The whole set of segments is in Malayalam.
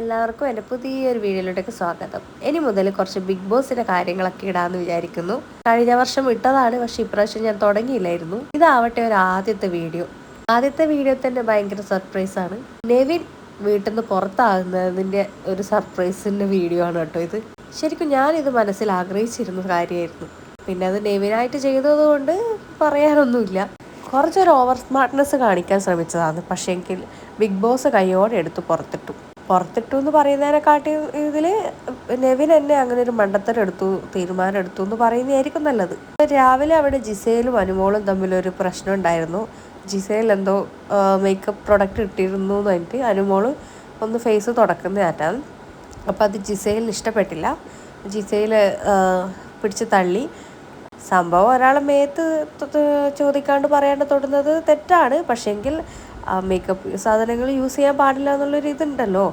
എല്ലാവർക്കും എന്റെ പുതിയൊരു വീഡിയോയിലോട്ടേക്ക് സ്വാഗതം. ഇനി മുതൽ കുറച്ച് ബിഗ് ബോസിന്റെ കാര്യങ്ങളൊക്കെ ഇടാന്ന് വിചാരിക്കുന്നു. കഴിഞ്ഞ വർഷം ഇട്ടതാണ് പക്ഷെ ഇപ്രാവശ്യം ഞാൻ തുടങ്ങിയില്ലായിരുന്നു. ഇതാവട്ടെ ഒരു ആദ്യത്തെ വീഡിയോ. ആദ്യത്തെ വീഡിയോ തന്നെ ഭയങ്കര സർപ്രൈസ് ആണ്. നെവിൻ വീട്ടിൽ നിന്ന് പുറത്താകുന്നതിന്റെ ഒരു സർപ്രൈസിന്റെ വീഡിയോ ആണ് കേട്ടോ ഇത്. ശരിക്കും ഞാനിത് മനസ്സിൽ ആഗ്രഹിച്ചിരുന്ന കാര്യമായിരുന്നു. പിന്നെ അത് നെവിനായിട്ട് ചെയ്തതുകൊണ്ട് പറയാനൊന്നുമില്ല. കുറച്ചൊരു ഓവർ സ്മാർട്ട്നെസ് കാണിക്കാൻ ശ്രമിച്ചതാണ്. പക്ഷേങ്കിൽ ബിഗ് ബോസ് കൈയോടെ എടുത്ത് പുറത്തിട്ടു. പുറത്തിട്ടു എന്ന് പറയുന്നതിനെക്കാട്ടി ഇതിൽ നെവിൻ എന്നെ അങ്ങനെ ഒരു മണ്ടത്തരം എടുത്തു തീരുമാനം എടുത്തു എന്ന് പറയുന്നതായിരിക്കും നല്ലത്. രാവിലെ അവിടെ ജിസയിലും അനുമോളും തമ്മിലൊരു പ്രശ്നം ഉണ്ടായിരുന്നു. ജിസയിൽ എന്തോ മേക്കപ്പ് പ്രൊഡക്റ്റ് ഇട്ടിരുന്നു എന്ന് പറഞ്ഞിട്ട് അനുമോൾ ഒന്ന് ഫേസ് തുടക്കുന്നതായിട്ടാണ് അപ്പോൾ അത് ജിസയിൽ ഇഷ്ടപ്പെട്ടില്ല. ജിസയിൽ പിടിച്ച് തള്ളി. സംഭവം ഒരാളെ മേത്ത് ചോദിക്കാണ്ട് പറയാണ്ട് തൊടുന്നത് തെറ്റാണ്. പക്ഷെങ്കിൽ മേക്കപ്പ് സാധനങ്ങൾ യൂസ് ചെയ്യാൻ പാടില്ല എന്നുള്ളൊരു ഇതുണ്ടല്ലോ.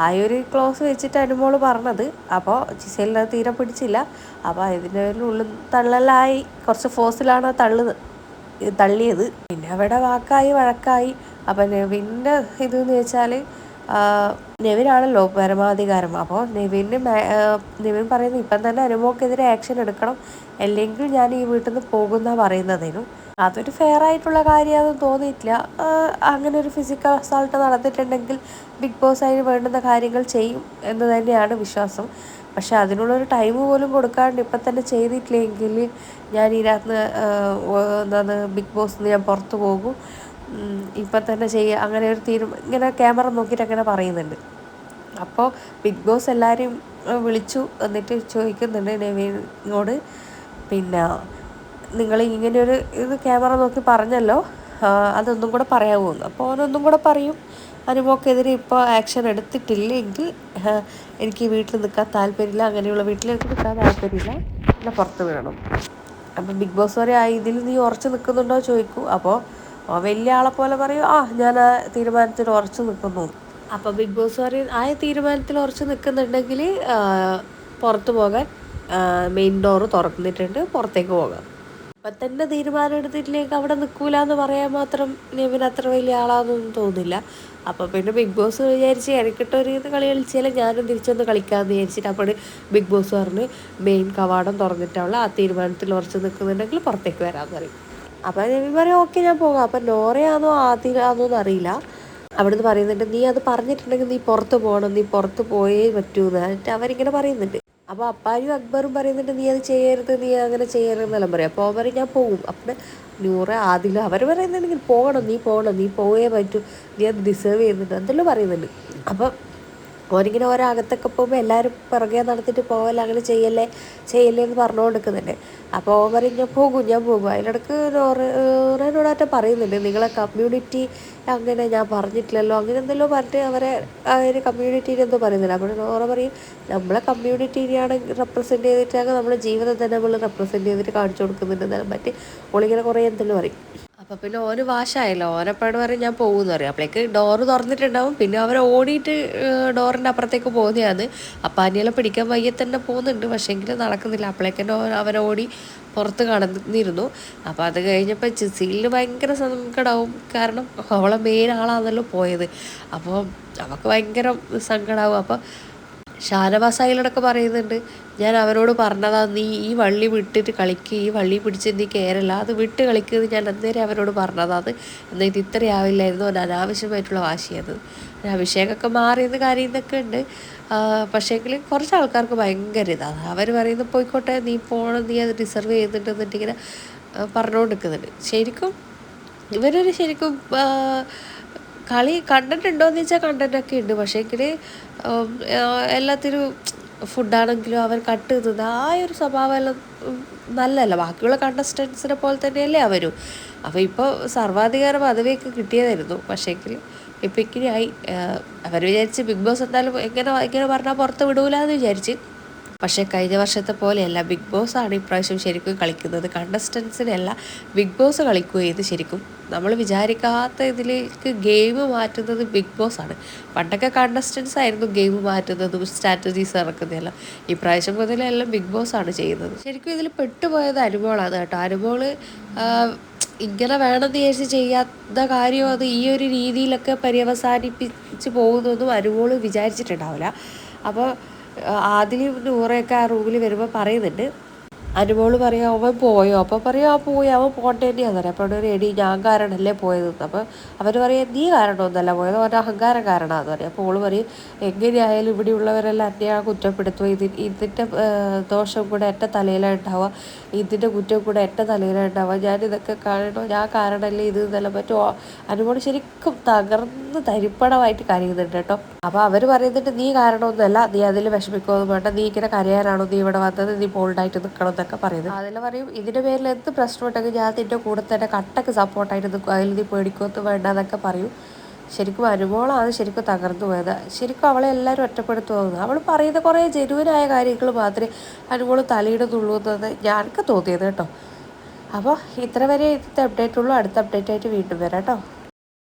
ആ ഒരു ക്ലോസ് വെച്ചിട്ട് അനുമോൾ പറഞ്ഞത്. അപ്പോൾ ചിസേലിനത് തീരെ പിടിച്ചില്ല. അപ്പോൾ ഇതിന്റെ ഉള്ളിൽ തള്ളലായി കുറച്ച് ഫോഴ്സിലാണ് തള്ളുന്നത് തള്ളിയത്. പിന്നെ അവിടെ വാക്കായി വഴക്കായി. അപ്പം പിന്നെ ഇതെന്ന് വെച്ചാൽ നെവിനാണല്ലോ പരമാധികാരം. അപ്പോൾ നെവിന് നെവിൻ പറയുന്നത് ഇപ്പം തന്നെ അനുമോക്കെതിരെ ആക്ഷൻ എടുക്കണം. അല്ലെങ്കിൽ ഞാൻ ഈ വീട്ടിൽ നിന്ന് പോകുന്ന പറയുന്നതിനും അതൊരു ഫെയർ ആയിട്ടുള്ള കാര്യമാണെന്ന് തോന്നിയിട്ടില്ല. അങ്ങനെ ഒരു ഫിസിക്കൽ അസാൾട്ട് നടന്നിട്ടുണ്ടെങ്കിൽ ബിഗ് ബോസ് അതിന് വേണ്ടുന്ന കാര്യങ്ങൾ ചെയ്യും എന്ന് തന്നെയാണ് വിശ്വാസം. പക്ഷെ അതിനുള്ളൊരു ടൈം പോലും കൊടുക്കാണ്ട് ഇപ്പം തന്നെ ചെയ്തിട്ടില്ലെങ്കിൽ ഞാൻ ഇതിനകത്ത് എന്താണ് ബിഗ് ബോസ് നിന്ന് ഞാൻ പുറത്തു പോകും. ഇപ്പം തന്നെ ചെയ്യുക അങ്ങനെ ഒരു തീരുമാനം ഇങ്ങനെ ക്യാമറ നോക്കിയിട്ട് അങ്ങനെ പറയുന്നുണ്ട്. അപ്പോൾ ബിഗ് ബോസ് എല്ലാവരെയും വിളിച്ചു എന്നിട്ട് ചോദിക്കുന്നുണ്ട് നെവീനോട്? പിന്നെ നിങ്ങൾ ഇങ്ങനെ ഒരു ഇത് ക്യാമറ നോക്കി പറഞ്ഞല്ലോ. അതൊന്നും കൂടെ പറയാമോ അപ്പോൾ അവനൊന്നും കൂടെ പറയും. അനുമോക്കെതിരെ ഇപ്പോൾ ആക്ഷൻ എടുത്തിട്ടില്ലെങ്കിൽ എനിക്ക് വീട്ടിൽ നിൽക്കാൻ താല്പര്യമില്ല. അങ്ങനെയുള്ള വീട്ടിലേക്ക് നിൽക്കാൻ താല്പര്യമില്ല. എന്നെ പുറത്ത് വിടണം. അപ്പം ബിഗ് ബോസ് വരെ ആ ഇതിൽ നീ ഉറച്ച് നിൽക്കുന്നുണ്ടോ ചോദിക്കൂ. അപ്പോൾ വലിയ ആളെ പോലെ പറയും ആ ഞാൻ ആ തീരുമാനത്തിൽ ഉറച്ചു നിൽക്കുന്നു. അപ്പോൾ ബിഗ് ബോസ് വരെ ആ തീരുമാനത്തിൽ ഉറച്ചു നിൽക്കുന്നുണ്ടെങ്കിൽ പുറത്തു പോകാൻ മെയിൻ ഡോറ് തുറന്നിട്ടുണ്ട് പുറത്തേക്ക് പോകാം. അപ്പം തന്നെ തീരുമാനം എടുത്തിട്ടില്ലെങ്കിൽ അവിടെ നിൽക്കൂല എന്ന് പറയാൻ മാത്രം നിവിൻ അത്ര വലിയ ആളാണെന്നൊന്നും തോന്നില്ല അപ്പം പിന്നെ ബിഗ് ബോസ് വിചാരിച്ച് എനിക്കിട്ടൊരു ഇത് കളി കളിച്ചാലും ഞാനും തിരിച്ചൊന്ന് കളിക്കാമെന്ന് വിചാരിച്ചിട്ട് അപ്പോൾ ബിഗ് ബോസ് പറഞ്ഞ് മെയിൻ കവാടം തുറന്നിട്ടുള്ള ആ തീരുമാനത്തിൽ ഉറച്ച് നിൽക്കുന്നുണ്ടെങ്കിൽ പുറത്തേക്ക് വരാമെന്ന് പറയും. അപ്പോൾ നിവിൻ പറയും ഓക്കെ ഞാൻ പോകാം. അപ്പം നോറയാണോ ആദ്യമാണോ എന്നറിയില്ല അവിടുന്ന് പറയുന്നുണ്ട് നീ അത് പറഞ്ഞിട്ടുണ്ടെങ്കിൽ നീ പുറത്ത് പോകണം നീ പുറത്ത് പോയേ പറ്റൂ എന്നിട്ട് അവരിങ്ങനെ പറയുന്നുണ്ട്. അപ്പോൾ അപ്പായും അക്ബറും പറയുന്നുണ്ട് നീ അത് ചെയ്യരുത് നീ അങ്ങനെ ചെയ്യരുത് എന്നെല്ലാം പറയും. അപ്പോൾ അവർ ഞാൻ പോകും അപ്പം നൂറ് ആദ്യം അവർ പറയുന്നുണ്ടെങ്കിൽ പോകണം നീ പോകണം നീ പോയേ പറ്റൂ. നീ അത് ഡിസേർവ് ചെയ്യുന്നുണ്ട്. എന്തെല്ലാം പറയുന്നുണ്ട്. അപ്പം ഓനിങ്ങനെ ഓരോ പോകുമ്പോൾ എല്ലാവരും പിറകെ നടത്തിയിട്ട് പോകല്ല അങ്ങനെ ചെയ്യല്ലേ ചെയ്യല്ലേ എന്ന് പറഞ്ഞു കൊടുക്കുന്നുണ്ട് അപ്പോൾ ഓൻ പറയും ഞാൻ പോകും. ഞാൻ പോകും അതിനിടക്ക് നോറേനോടാറ്റ പറയുന്നുണ്ട് നിങ്ങളെ കമ്മ്യൂണിറ്റി അങ്ങനെ ഞാൻ പറഞ്ഞിട്ടില്ലല്ലോ. അങ്ങനെ എന്തെല്ലോ പറഞ്ഞിട്ട് അവരെ ഒരു കമ്മ്യൂണിറ്റീനെ എന്തോ പറയുന്നില്ല അപ്പോൾ നോറ പറയും നമ്മളെ കമ്മ്യൂണിറ്റീനെയാണ് റെപ്രസെന്റ് ചെയ്തിട്ടാണ് നമ്മുടെ ജീവിതം തന്നെ നമ്മൾ റെപ്രസെന്റ് ചെയ്തിട്ട് കാണിച്ചു കൊടുക്കുന്നുണ്ട്. മറ്റേ ഓളിങ്ങനെ കുറേ എന്തെല്ലോ പറയും. അപ്പോൾ പിന്നെ ഓന് വാശായല്ലോ. ഓനപ്പാട് പറയും ഞാൻ പോകുമെന്ന് പറയും. അപ്പോഴേക്ക് ഡോറ് തുറന്നിട്ടുണ്ടാവും. പിന്നെ അവർ ഓടിയിട്ട് ഡോറിന്റെ അപ്പുറത്തേക്ക് പോകുന്നതാണ് അപ്പം അനിയെല്ലാം പിടിക്കാൻ വയ്യ തന്നെ പോകുന്നുണ്ട്. പക്ഷേ എങ്കിലും നടക്കുന്നില്ല. അപ്പോഴേക്കും അവരോടി പുറത്ത് കടന്നിരുന്നു. അപ്പോൾ അത് കഴിഞ്ഞപ്പോൾ ചിസിലിന് ഭയങ്കര സങ്കടമാവും കാരണം അവളെ മെയിൻ ആളാണല്ലോ പോയത്. അപ്പോൾ അവൾക്ക് ഭയങ്കര സങ്കടമാവും അപ്പോൾ ഷാനവാസ് അയലടക്കം പറയുന്നുണ്ട് ഞാൻ അവരോട് പറഞ്ഞതാ നീ ഈ വള്ളി വിട്ടിട്ട് കളിക്കുക ഈ വള്ളി പിടിച്ച് നീ കയറില്ല അത് വിട്ട് കളിക്കുന്നത് ഞാൻ അന്നേരം അവരോട് പറഞ്ഞതാണ് എന്നാൽ ഇത് ഇത്രയാവില്ലായിരുന്നു ഒരു അനാവശ്യമായിട്ടുള്ള വാശിയത്. അഭിഷേകമൊക്കെ മാറിയെന്ന് ഇതൊക്കെ ഉണ്ട്. പക്ഷേങ്കിൽ കുറച്ച് ആൾക്കാർക്ക് ഭയങ്കര ഇതാണ് അവർ പറയുന്നത് പോയിക്കോട്ടെ നീ പോകണം നീ അത് റിസർവ് ചെയ്യുന്നുണ്ട് എന്നിട്ടിങ്ങനെ പറഞ്ഞുകൊണ്ട് നിൽക്കുന്നുണ്ട് ശരിക്കും ഇവരൊരു ശരിക്കും കളി കണ്ടന്റ് ഉണ്ടോയെന്ന് വെച്ചാൽ കണ്ടന്റൊക്കെ ഉണ്ട് പക്ഷേങ്കിൽ എല്ലാത്തിനും ഫുഡാണെങ്കിലും അവർ കട്ട് ചെയ്തത് ആ ഒരു സ്വഭാവം എല്ലാം നല്ലതല്ല. ബാക്കിയുള്ള കണ്ടസ്റ്റൻസിനെ പോലെ തന്നെയല്ലേ അവരും. അപ്പോൾ ഇപ്പോൾ സർവാധികാര പദവിയൊക്കെ കിട്ടിയതായിരുന്നു. പക്ഷേങ്കിൽ ഇപ്പം ഇങ്ങനെയായി. അവർ വിചാരിച്ച് ബിഗ് ബോസ് എന്തായാലും എങ്ങനെ ഇങ്ങനെ പറഞ്ഞാൽ പുറത്ത് വിടൂല എന്ന് വിചാരിച്ച് പക്ഷേ കഴിഞ്ഞ വർഷത്തെ പോലെയല്ല. ബിഗ് ബോസ് ആണ് ഇപ്രാവശ്യം ശരിക്കും കളിക്കുന്നത്. കണ്ടസ്റ്റൻസിനല്ല ബിഗ് ബോസ് കളിക്കുക ഇത് ശരിക്കും നമ്മൾ വിചാരിക്കാത്ത ഇതിലേക്ക് ഗെയിം മാറ്റുന്നത് ബിഗ് ബോസ് ആണ്. പണ്ടൊക്കെ കണ്ടസ്റ്റൻസ് ആയിരുന്നു ഗെയിം മാറ്റുന്നതും സ്ട്രാറ്റജീസ് ഇറക്കുന്നതെല്ലാം. ഈ പ്രാവശ്യം മുതലെല്ലാം ബിഗ് ബോസ് ആണ് ചെയ്യുന്നത്. ശരിക്കും ഇതിൽ പെട്ടുപോയത് അനുമോളാണ് കേട്ടോ. അനുമോൾ ആ, ഇങ്ങനെ വേണമെന്ന് വിചാരിച്ച് ചെയ്യാത്ത കാര്യം അത് ഈ ഒരു രീതിയിലൊക്കെ പര്യവസാനിപ്പിച്ച് പോകുന്നൊന്നും അനുമോൾ വിചാരിച്ചിട്ടുണ്ടാവില്ല. അപ്പോൾ ആദ്യം നൂറയൊക്കെ ആ റൂമിൽ വരുമ്പോൾ പറയുന്നുണ്ട്. അനുമോൾ പറയാം അവൻ പോയോ? അപ്പോൾ പറയാം ആ പോയി. അവൻ പോട്ടെ തന്നെയാന്ന് പറയാം. അപ്പോൾ ഒരു എടി ഞാൻ കാരണമല്ലേ പോയത്? അപ്പോൾ അവർ പറയാം നീ കാരണമൊന്നുമല്ല പോയത്. അവന്റെ അഹങ്കാര കാരണമാണെന്ന് പറയും. അപ്പോൾ ഓൾ പറയും എങ്ങനെയായാലും ഇവിടെയുള്ളവരെല്ലാം ആ കുറ്റപ്പെടുത്തുക ഇതി ഇതിന്റെ ദോഷം കൂടെ എന്റെ തലയിലുണ്ടാവുക ഇതിന്റെ കുറ്റം കൂടെ എന്റെ തലയിലുണ്ടാവുക ഞാൻ ഇതൊക്കെ കാണണോ? ഞാൻ കാരണമല്ലേ ഇത് എന്നല്ല പറ്റുമോ അനുമോൾ ശരിക്കും തകർന്ന് തരിപ്പണമായിട്ട് കരയുന്നുണ്ട് കേട്ടോ. അപ്പോൾ അവർ പറയുന്നുണ്ട് നീ കാരണമൊന്നുമല്ല നീ അതിൽ വിഷമിക്കൊന്നും വേണ്ട നീ ഇങ്ങനെ കരയാനാണോ നീ ഇവിടെ വന്നത് നീ ബോൾഡായിട്ട് നിൽക്കണം എന്നൊക്കെ പറയുന്നത് അതിൽ പറയും ഇതിന്റെ പേരിൽ എന്ത് പ്രശ്നം ഉണ്ടെങ്കിൽ ഞാൻ നിന്റെ കൂടെ തന്നെ കട്ടക്ക് സപ്പോർട്ടായിട്ട് നിൽക്കും അതിൽ നീ പേടിക്കൊന്നും വേണ്ട എന്നൊക്കെ പറയും. ശരിക്കും അനുമോളാണ് ശരിക്കും തകർന്നു പോയത്. ശരിക്കും അവളെ എല്ലാവരും ഒറ്റപ്പെടുത്തുമെന്ന് അവൾ പറയുന്ന കുറേ ജനുവനായ കാര്യങ്ങൾ മാത്രമേ അനുമോൾ തലയിടുന്നുള്ളൂ എന്നത് ഞാനൊക്കെ തോന്നിയത് കേട്ടോ. അപ്പോൾ ഇത്ര വരെ ഇന്നത്തെ അപ്ഡേറ്റ് ഉള്ളൂ. അടുത്ത അപ്ഡേറ്റ് ആയിട്ട് വീണ്ടും വരാം കേട്ടോ.